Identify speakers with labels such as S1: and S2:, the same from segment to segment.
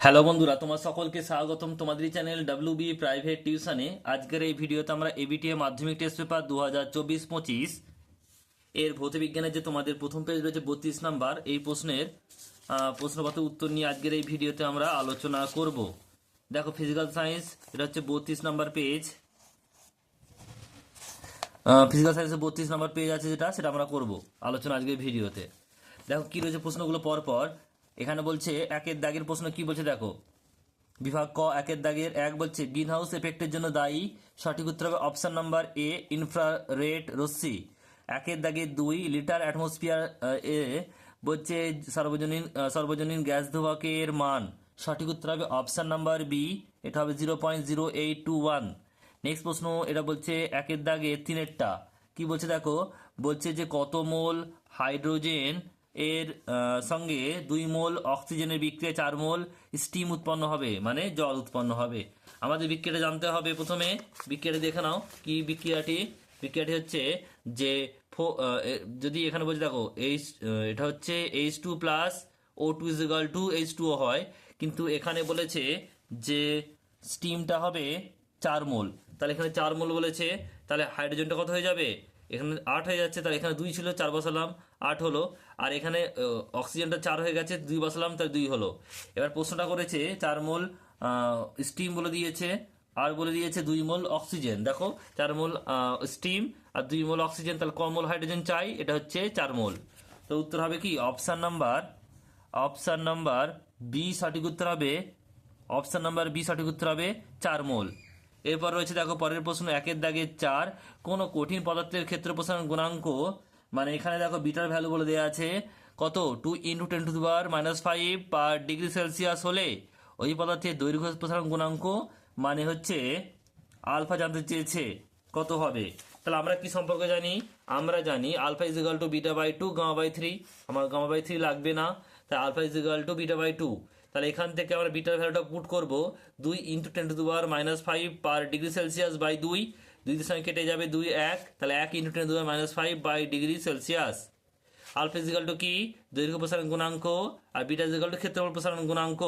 S1: Hello বন্ধুরা, তোমার সকলকে স্বাগতম তোমাদের চ্যানেল ডাব্লিউ বি প্রাইভেট টিউশনে আজকের এই ভিডিওতে আমরা এবিটিএ মাধ্যমিক টেস্ট পেপার দু হাজার চব্বিশ পঁচিশ এর ভৌতবিজ্ঞানের যে তোমাদের প্রথম পেজ রয়েছে বত্রিশ নাম্বার, এই প্রশ্নের প্রশ্নপত্র উত্তর নিয়ে আজকের এই ভিডিওতে আমরা আলোচনা করব। দেখো ফিজিক্যাল সায়েন্স এটা হচ্ছে বত্রিশ নাম্বার পেজ ফিজিক্যাল সায়েন্সের বত্রিশ নাম্বার পেজ আছে যেটা, সেটা আমরা করব আলোচনা আজকের ভিডিওতে। দেখো, কি রয়েছে প্রশ্নগুলো পর পর এখানে বলছে একের দাগের প্রশ্ন কি বলছে দেখো। বিভাগ ক, একের দাগের এক বলছে গ্রিন হাউস এফেক্টের জন্য দায়ী। সঠিক উত্তর হবে অপশন নাম্বার এ ইনফ্রারেড রশ্মি। একের দাগে দুই লিটার অ্যাটমসফিয়ার এ বলছে সর্বজনীন সর্বজনীন গ্যাস ধোয়াকের মান। সঠিক উত্তর হবে অপশন নাম্বার বি এটা হবে zero point zero eight two one next প্রশ্ন, এটা বলছে একের দাগে তিনেরটা। কি বলছে দেখো? বলছে যে কত মোল হাইড্রোজেন এর সঙ্গে দুই মোল অক্সিজেনের বিক্রিয়া চার মোল স্টিম উৎপন্ন হবে মানে জল উৎপন্ন হবে। আমাদের বিক্রিয়াটা জানতে হবে প্রথমে। বিক্রিয়াটা দেখে নাও কি বিক্রিয়াটি। বিক্রিয়াটি হচ্ছে যে ফো- যদি এখানে বলছি, দেখো এইচ এটা হচ্ছে H two plus O two is equal to H two হয়। কিন্তু এখানে বলেছে যে স্টিমটা হবে চার মোল। তাহলে এখানে চার মোল বলেছে। তাহলে হাইড্রোজেনটা কত হয়ে যাবে? এখানে আট হয়ে যাচ্ছে। তাহলে এখানে দুই ছিল, চার বসালাম। আট হলো, আর এখানে অক্সিজেনটা চার হয়ে গেছে, দুই বসালাম তাহলে দুই হলো। এবার প্রশ্নটা করেছে, চার মোল স্টিম বলে দিয়েছে, আর বলে দিয়েছে দুই মোল অক্সিজেন। দেখো, চার মোল স্টিম আর দুই মোল অক্সিজেন, তাহলে ক মোল হাইড্রোজেন চাই? এটা হচ্ছে চার মোল। তো উত্তর হবে কি? Option number option number B সঠিক উত্তর হবে অপশন নাম্বার বি সঠিক উত্তর হবে চার মোল। এরপর রয়েছে, দেখো, পরের প্রশ্ন, একের দাগে চার। কোন কঠিন পদার্থের ক্ষেত্র প্রসারণ গুণাঙ্ক মানে এখানে দেখো বিটার ভ্যালু বলে দেওয়া আছে, কত? Two into ten to bar minus five per degree Celsius হলে ওই পদার্থের দৈর্ঘ্য প্রসারণ গুণাঙ্ক মানে হচ্ছে আলফা জানতে চেয়েছে, কত হবে? তাহলে আমরা কি সম্পর্কে জানি? আমরা জানি alpha is to beta by two gamma by three আমার গামা বাই থ্রি লাগবে না তাই alpha is to beta by two তাহলে এখান থেকে আমরা বিটার ভ্যালুটা পুট করব দুই into ten to power minus five per degree Celsius by দুই দুই দিকের সঙ্গে কেটে যাবে দুই এক, তাহলে এক into ten power minus five by degree Celsius alpha is equal to কি? দৈর্ঘ্য প্রসারণ গুণাঙ্ক আর বিটা ইজ ইকাল টু ক্ষেত্রফল প্রসারণ গুণাঙ্ক।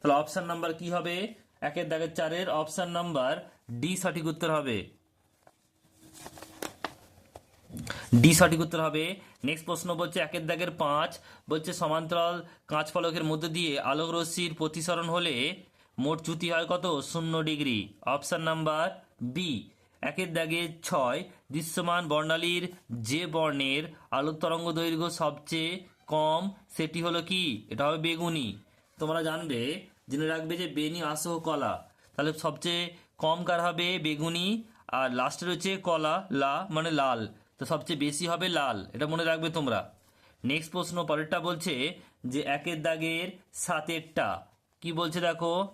S1: তাহলে অপশান নাম্বার কি হবে? একের দাগের চারের অপশান নাম্বার ডি সঠিক উত্তর হবে। ডি সঠিক উত্তর হবে। নেক্সট প্রশ্ন বলছে একের দাগের পাঁচ, বলছে সমান্তরাল কাঁচ ফলকের মধ্যে দিয়ে আলোক রশ্মির প্রতিসরণ হলে মোট চ্যুতি হয় কত? শূন্য ডিগ্রি। Option number B. একের দাগে ছয়, দৃশ্যমান বর্ণালীর যে বর্ণের আলোক তরঙ্গ দৈর্ঘ্য সবচেয়ে কম, সেটি হলো কি? এটা হবে বেগুনি। তোমরা জানবে, জেনে রাখবে যে বেনি আসহ কলা। তাহলে সবচেয়ে কম কার হবে? বেগুনি। আর লাস্টে রয়েছে কলা, লা মানে লাল। তো সবচেয়ে বেশি হবে লাল। এটা মনে রাখবে তোমরা। নেক্সট প্রশ্ন, পরেরটা বলছে যে একের দাগের সাতেরটা। কি বলছে দেখো?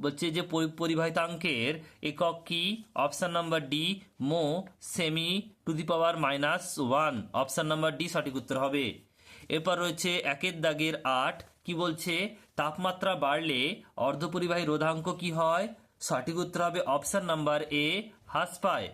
S1: বলছে যে পরি- পরিবাহিতাঙ্কের একক কি? Option number D, mho, semi, to the power minus one. Option number D, সঠিক উত্তর হবে। এরপর রয়েছে একের দাগের আট। কি বলছে? তাপমাত্রা বাড়লে অর্ধপরিবাহী রোধাঙ্ক কি হয়? সঠিক উত্তর হবে অপশন নাম্বার এ হ্রাস পায়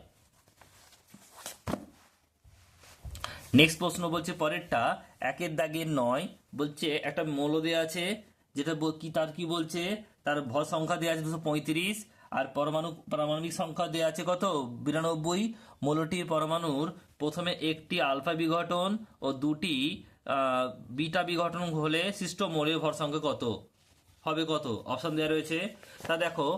S1: নেক্সট প্রশ্ন বলছে পরেরটা, একের দাগের নয়। বলছে একটা মৌল দেওয়া আছে, যেটা কি তার কি বলছে? তার ভর সংখ্যা দেওয়া আছে দুশো পঁয়ত্রিশ, আর পরমাণু, পারমাণবিক সংখ্যা দেওয়া আছে কত? বিরানব্বই। মৌলটির পরমাণুর প্রথমে একটি আলফা বিঘটন ও দুটি বিটা বিঘটন হলে সৃষ্ট মৌলের ভর সংখ্যা কত? হবে কত? অপশন দেওয়া রয়েছে। তা দেখো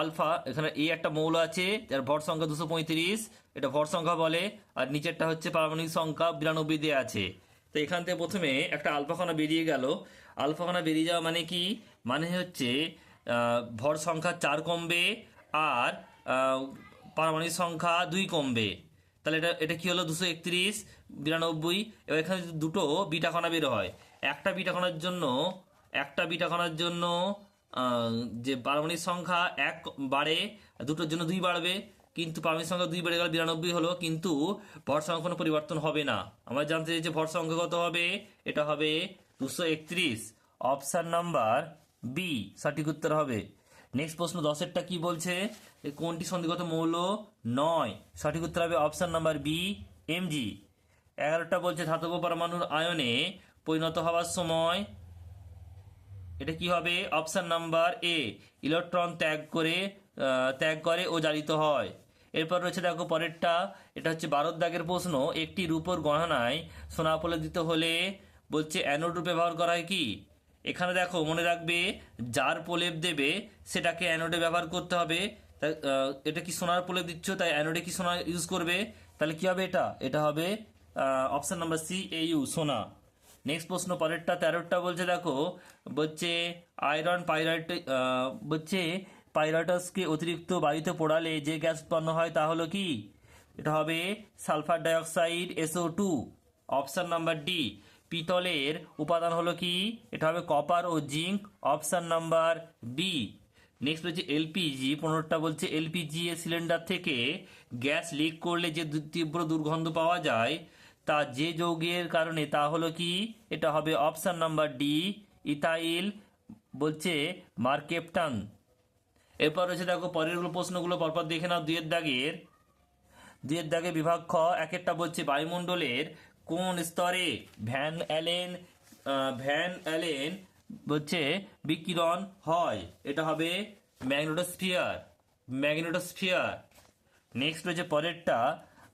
S1: আলফা, এখানে এই একটা মৌল আছে, যার ভর সংখ্যা দুশো পঁয়ত্রিশ, এটা ভর সংখ্যা বলে, আর নিচেরটা হচ্ছে পারমাণবিক সংখ্যা বিরানব্বই দেওয়া আছে। তো এখান থেকে প্রথমে একটা আলফাখানা বেরিয়ে গেল। আলফাখানা বেরিয়ে যাওয়া মানে কি? মানে হচ্ছে ভর সংখ্যা চার কমবে আর পারমাণবিক সংখ্যা দুই কমবে। তাহলে এটা এটা কি হলো? দুশো একত্রিশ, বিরানব্বই, এবার এখানে দুটো বিটা বের হয়, একটা বিটা জন্য, একটা বিটা জন্য যে পারমাণবিক সংখ্যা এক বাড়ে, দুটোর জন্য দুই বাড়বে, কিন্তু পারমাণবিক সংখ্যা দুই বেড়ে গেল, বিরানব্বই হলো, কিন্তু ভর সংখ্যা কোনো পরিবর্তন হবে না। আমরা জানতে চাই যে ভর সংখ্যা কত হবে? এটা হবে দুশো একত্রিশ। অপশান নাম্বার বি, সঠিক উত্তর হবে। নেক্সট প্রশ্ন, দশেরটা কি বলছে? কোনটি সন্ধিগত মৌল? নয়। সঠিক উত্তর হবে অপশন নাম্বার বি এমজি এগারোটা বলছে ধাতব পরমাণুর আয়নে পরিণত হওয়ার সময় এটা কি হবে? অপশন নাম্বার এ, ইলেকট্রন ত্যাগ করে ত্যাগ করে ও জারিত হয়। এরপর রয়েছে দেখো পরেরটা, এটা হচ্ছে ভারত দাগের প্রশ্ন। একটি রূপোর গহনায় সোনা দিতে হলে বলছে অ্যানোড রূপে ব্যবহার করা হয় কি? এখানে দেখো মনে রাখবে যার প্রলেপ দেবে সেটাকে অ্যানোডে ব্যবহার করতে হবে। আহ, এটা কি সোনার প্রলেপ দিচ্ছ? তাই অ্যানোডে কি সোনা ইউজ করবে? তাহলে কি হবে এটা? এটা হবে option number C A U সোনা। নেক্সট প্রশ্ন পরেরটা তেরোটা বলছে দেখো বলছে আয়রন পাইরাইট বলছে পাইরাটাসকে অতিরিক্ত বায়ুতে পোড়ালে যে গ্যাস উৎপন্ন হয় তা হলো কি? এটা হবে sulphur dioxide SO two option number D পিতলের উপাদান হলো কি? এটা হবে কপার ও zinc option number B next হচ্ছে এলপিজি পনেরোটা বলছে এলপিজি এর সিলিন্ডার থেকে গ্যাস লিক করলে যে তীব্র দুর্গন্ধ পাওয়া যায়, তা যে যৌগের কারণে, তা হলো কি? এটা হবে অপশন নাম্বার ডি ইথাইল বলছে মার্কেপটান এরপর রয়েছে দেখো পরের প্রশ্নগুলো, পরপর দেখে নাও দুয়ের দাগের। দুয়ের দাগে বিভাগ খ এক একটা বলছে বায়ুমণ্ডলের কোন স্তরে ভ্যান অ্যালেন ভ্যান অ্যালেন বলছে বিকিরণ হয়? এটা হবে ম্যাগনেটোস্ফিয়ার ম্যাগনেটোস্ফিয়ার। নেক্সট রয়েছে পরেরটা,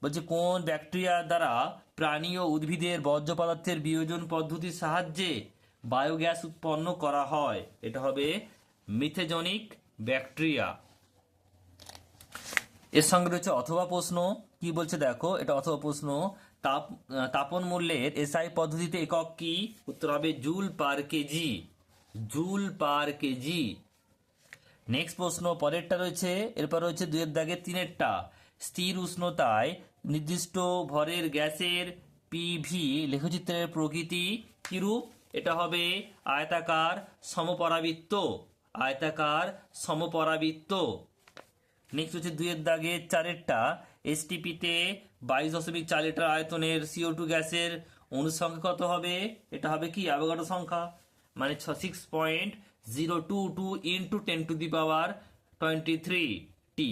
S1: বলছে কোন ব্যাকটেরিয়া দ্বারা প্রাণী ও উদ্ভিদের বর্জ্য পদার্থের বিয়োজন পদ্ধতির সাহায্যে বায়োগ্যাস উৎপন্ন করা হয়? এটা হবে মিথেজনিক ব্যাকটেরিয়া। এর সঙ্গে রয়েছে অথবা প্রশ্ন। কি বলছে দেখো? এটা অথবা প্রশ্ন। তাপ তাপন মূল্যের এসআই পদ্ধতিতে একক কি? উত্তর হবে joule per kg. Joule per kg. Next প্রশ্ন, পরেরটা রয়েছে, এরপর রয়েছে দুয়ের দাগের তিনেরটা। স্থির উষ্ণতায় নির্দিষ্ট ভরের গ্যাসের পিভি লেখচিত্রের প্রকৃতি কিরূপ? এটা হবে আয়তাকার সমপরাবৃত্ত। আয়তাকার সমপরাবৃত্ত। নেক্সট হচ্ছে দুইয়ের দাগে চারেরটা। এসটিপিতে বাইশ দশমিক চার লিটার আয়তনের সিও টু গ্যাসের অনুসংখ্যা কত হবে? এটা হবে কি? অ্যাভোগাড্রো সংখ্যা। মানে ছ six point zero two two into ten to the power twenty three টি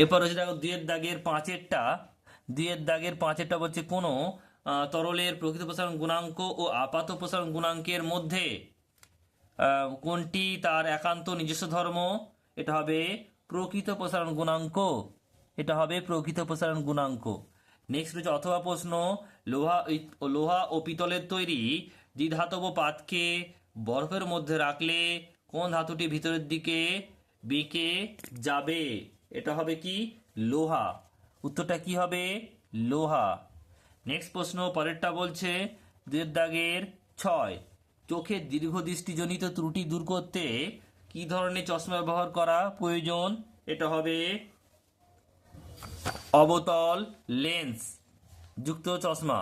S1: এরপর হচ্ছে দেখো দুইয়ের দাগের পাঁচেরটা। দুইয়ের দাগের পাঁচেরটা বলছে কোনো তরলের প্রকৃত প্রসারণ গুণাঙ্ক ও আপাত প্রসারণ গুণাঙ্কের মধ্যে। কোনটি? তার একান্ত নিজস্ব ধর্ম। এটা হবে প্রকৃত প্রসারণ গুণাঙ্ক। এটা হবে প্রকৃত প্রসারণ গুণাঙ্ক। নেক্সট হচ্ছে অথবা প্রশ্ন, লোহা লোহা ও পিতলের তৈরি দ্বিধাতব পাতকে বরফের মধ্যে রাখলে কোন ধাতুটি ভিতরের দিকে বেঁকে যাবে? এটা হবে কি? লোহা। উত্তরটা কি হবে? লোহা। নেক্সট প্রশ্ন, পরেরটা বলছে দুয়ের দাগের ছয়। চোখের দীর্ঘ দৃষ্টিজনিত ত্রুটি দূর করতে কি ধরনের চশমা ব্যবহার করা প্রয়োজন? এটা হবে অবতল লেন্স যুক্ত চশমা।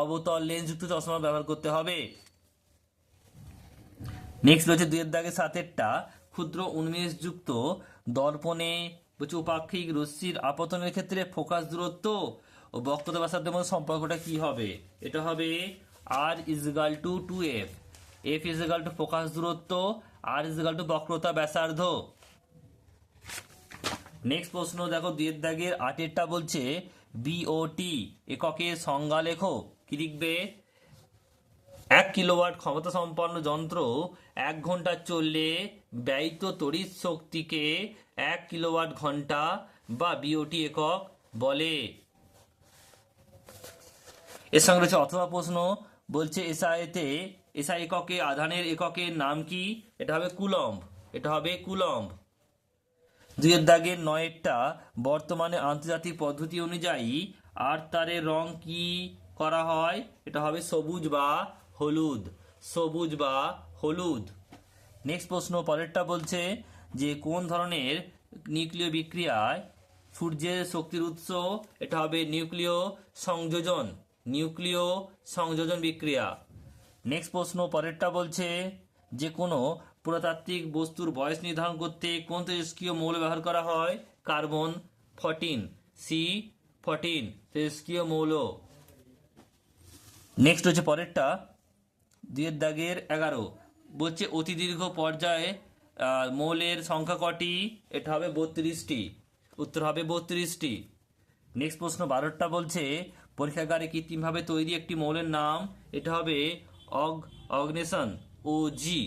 S1: অবতল লেন্স যুক্ত চশমা ব্যবহার করতে হবে। নেক্সট রয়েছে দুয়ের দাগে সাতেরটা। ক্ষুদ্র উন্মেষ যুক্ত দর্পণে উপাক্ষিক রশ্মির আপতনের ক্ষেত্রে ফোকাস দূরত্ব ও বক্রতা ব্যাসার্ধের মধ্যে সম্পর্কটা কি হবে? এটা হবে R is equal to two F F is equal to focus দূরত্ব আর ইজগাল টু বক্রতা ব্যাসার্ধ। নেক্সট প্রশ্ন, দেখো দুয়ের দাগের আটেরটা বলছে বিওটি এককের সংজ্ঞা লেখো। কি লিখবে? এক কিলোওয়াট ক্ষমতা সম্পন্ন যন্ত্র এক ঘণ্টা চললে ব্যয়িত তড়িৎ শক্তিকে এক কিলোওয়াট ঘণ্টা বা বিওটি একক বলে। এর সঙ্গে রয়েছে অথবা প্রশ্ন, বলছে এসআইতে এসআই এককে আধানের এককের নাম কি? এটা হবে কুলম্ব। এটা হবে কুলম্ব। দুইয়ের দাগের নয়েরটা বর্তমানে আন্তর্জাতিক পদ্ধতি অনুযায়ী আর তারের রং কি করা হয়? এটা হবে সবুজ বা হলুদ। সবুজ বা হলুদ। নেক্সট প্রশ্ন পরেরটা বলছে যে কোন ধরনের নিউক্লিয় বিক্রিয়ায় সূর্যের শক্তির উৎস? এটা হবে নিউক্লিয় সংযোজন। নিউক্লিয় সংযোজন বিক্রিয়া। নেক্সট প্রশ্ন পরেরটা বলছে যে কোনো পুরাতাত্ত্বিক বস্তুর বয়স নির্ধারণ করতে কোন তেজস্ক্রিয় মৌল ব্যবহার করা হয়? কার্বন ফর্টিন সি ফর্টিন তেজস্ক্রিয় মৌল। নেক্সট হচ্ছে পরেরটা। দুইয়ের দাগের এগারো। বলছে অতি দীর্ঘ পর্যায়ে মৌলের সংখ্যা কটি? এটা হবে বত্রিশটি। উত্তর হবে বত্রিশটি। নেক্সট প্রশ্ন বারোটা বলছে, পরীক্ষাগারে কৃত্রিমভাবে তৈরি একটি মৌলের নাম, এটা হবে অগ, অগ্নেশন, ও জি,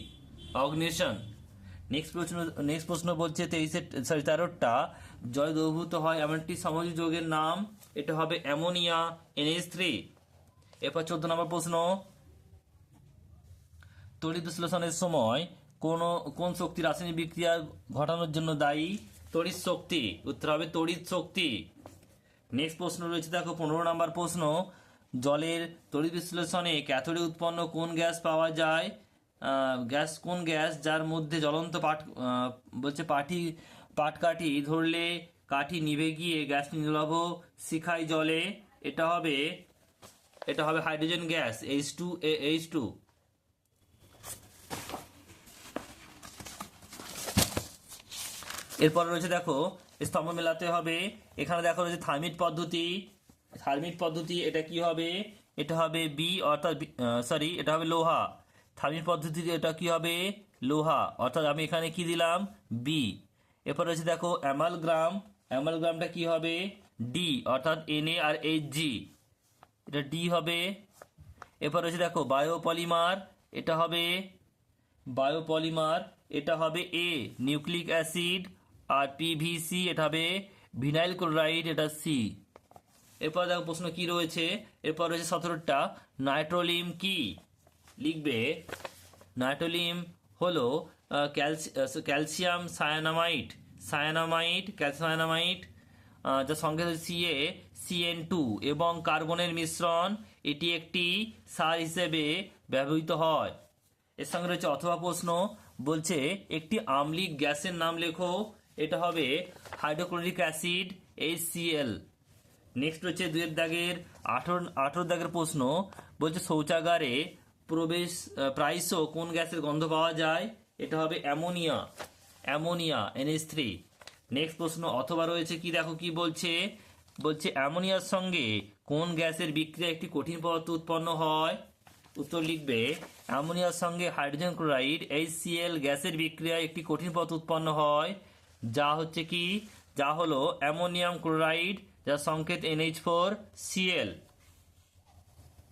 S1: অগ্নেশন। নেক্সট প্রশ্ন নেক্সট প্রশ্ন বলছে তেইশে সরি তেরোটা জয় দ্রবীভূত হয় এমন একটি সমযোজী যৌগের নাম, এটা হবে অ্যামোনিয়া, এনএইচ থ্রি। এরপর চোদ্দ নম্বর প্রশ্ন। তড়িৎ বিশ্লেষণের সময় কোন কোন শক্তি রাসায়নিক বিক্রিয়া ঘটানোর জন্য দায়ী? তড়িৎ শক্তি, উত্তর হবে তড়িৎ শক্তি। নেক্সট প্রশ্ন রয়েছে, দেখো, পনেরো নম্বর প্রশ্ন। জলের তড়িৎ বিশ্লেষণে ক্যাথোডে উৎপন্ন কোন গ্যাস পাওয়া যায়? গ্যাস কোন গ্যাস যার মধ্যে জ্বলন্ত পাট বলছে পাটি পাটকাঠি ধরলে কাঠি নিভে গিয়ে গ্যাস নির্লভ শিখায় জলে। এটা হবে এটা হবে hydrogen gas H two H two এরপর রয়েছে দেখো, স্তম্ভ মেলাতে হবে। এখানে দেখো রয়েছে থার্মিট পদ্ধতি। থার্মিট পদ্ধতি এটা কি হবে? এটা হবে বি অর্থাৎ সরি এটা হবে লোহা। থার্মিট পদ্ধতিতে এটা কি হবে? লোহা। অর্থাৎ আমি এখানে কি দিলাম? বি। এরপর রয়েছে দেখো অ্যামালগ্রাম। অ্যামালগ্রামটা কি হবে? ডি, অর্থাৎ N A R H G. এটা ডি হবে। এরপর রয়েছে দেখো বায়োপলিমার। এটা হবে বায়োপলিমার। এটা হবে এ, নিউক্লিক অ্যাসিড। আর পিভিসি এটা হবে ভিনাইল ক্লোরাইড, এটা সি। এরপর দেখো প্রশ্ন কি রয়েছে? এরপর রয়েছে সতেরোটা। নাইট্রোলিম কি? লিখবে, নাইট্রোলিম হলো ক্যালসিয়াম সায়ানামাইট। সায়ানামাইট ক্যালসিয়ানামাইট যার সঙ্গে সিএ সিএন টু এবং কার্বনের মিশ্রণ এটি একটি সার হিসেবে ব্যবহৃত হয়। এর সঙ্গে রয়েছে অথবা প্রশ্ন, বলছে একটি আম্লিক গ্যাসের নাম লেখো, এটা হবে হাইড্রোক্লোরিক অ্যাসিড এইচসিএল নেক্সট হচ্ছে দুয়ের দাগের আঠেরো আঠেরো দাগের প্রশ্ন। বলছে শৌচাগারে প্রবেশ প্রায়শ কোন গ্যাসের গন্ধ পাওয়া যায়? এটা হবে ammonia ammonia NS three next প্রশ্ন, অথবা রয়েছে কি? দেখো কি বলছে? বলছে অ্যামোনিয়ার সঙ্গে কোন গ্যাসের বিক্রিয়া একটি কঠিন পদার্থ উৎপন্ন হয়? উত্তর লিখবে, অ্যামোনিয়ার সঙ্গে হাইড্রোজেন ক্লোরাইড এইচসিএল গ্যাসের বিক্রিয়ায় একটি কঠিন পদার্থ উৎপন্ন হয়। যা হচ্ছে কি? যা হলো অ্যামোনিয়াম ক্লোরাইড যার সংকেত এনএইচ ফোর